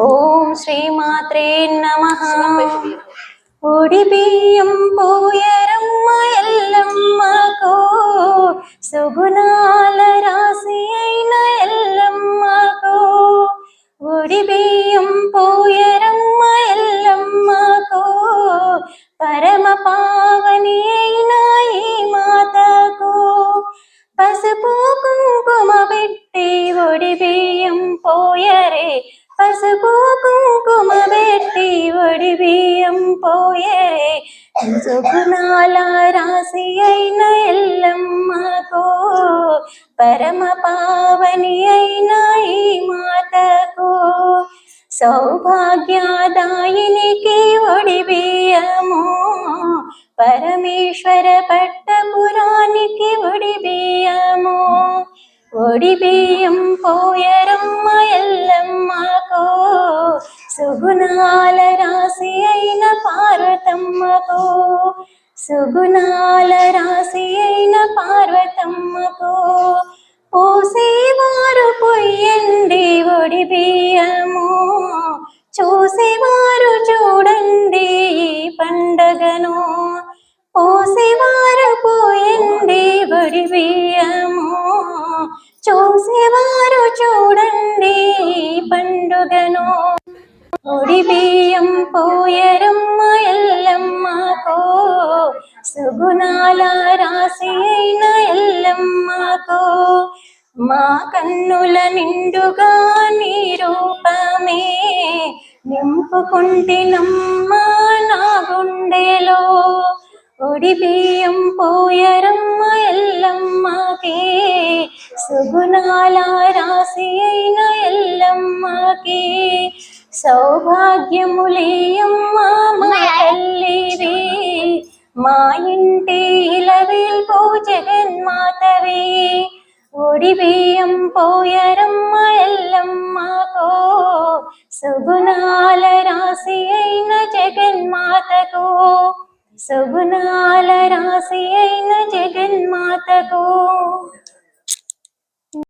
ఓం శ్రీమాత్రే నమ ఒడి బియ్యం పోయరమ్మ ఎల్లమ్మకో సుగుణాల రాశి అయిన ఎల్లమ్మకో ఒడి బియ్యం పోయరమ్మ ఎల్లమ్మకో పరమ పావని అయిన ఈ మాతకు పసుపు కుంకుమ పెట్టి ఒడి బియ్యం పోయే. సుగుణాల రాశి అయిన ఎల్లమ్మకో పరమ పావని అయిన ఈ మాతకు. సౌభాగ్యదాయినికి ఒడి బియ్యము పరమేశ్వర పట్టపురానికి ఒడి బియ్యము. ఒడి బియ్యం పోయర పార్వతమ్మకో సుగుణాల రాశి అయిన పార్వతమ్మకో పోసేవారు పొయ్యండి ఒడి బియ్యము చూసేవారు చూడండి ఈ పండగను. పోసేవారు పోయండి ఒడి బియ్యము చూసేవారు చూడండి పండుగను. ఒడి బియ్యం పోయరమ్మ ఎల్లమ్మకో సుగుణాల అయిన ఎల్లమ్మకో మా కన్నుల నిండుగా నీ రూపమే. నింపుకుంటినమ్మ నా గుండెలో. ఒడి బియ్యం పోయరమ్మ ఎల్లమ్మకే. సుగుణాల రాశి అయిన ఎల్లమ్మకే సౌభాగ్యములేయమ్మ తల్లివి మా ఇంటి ఇలవేల్పో జగన్మాతవి ఒడి బియ్యం పోయరమ్మ ఎల్లమ్మకో సుగుణాల రాశి అయిన జగన్మాతకు. సుగుణాల రాశి అయిన జగన్మాతకు.